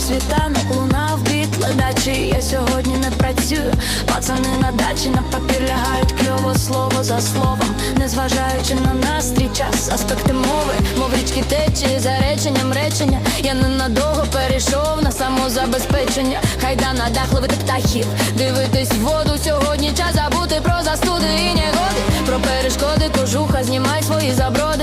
світанок лунав біт ледачі Я сьогодні не працюю, пацани на дачі на папір лягають кльово слово за словом, незважаючи на настрій, час, аспекти мови, мов річки течії, за реченням речення. Я ненадовго перейшов на самозабезпечення. Хайда на дах ловити птахів, дивитись в воду. Сьогодні час забути про застуди і негоди, про перешкоди, кожуха, знімай свої заброди.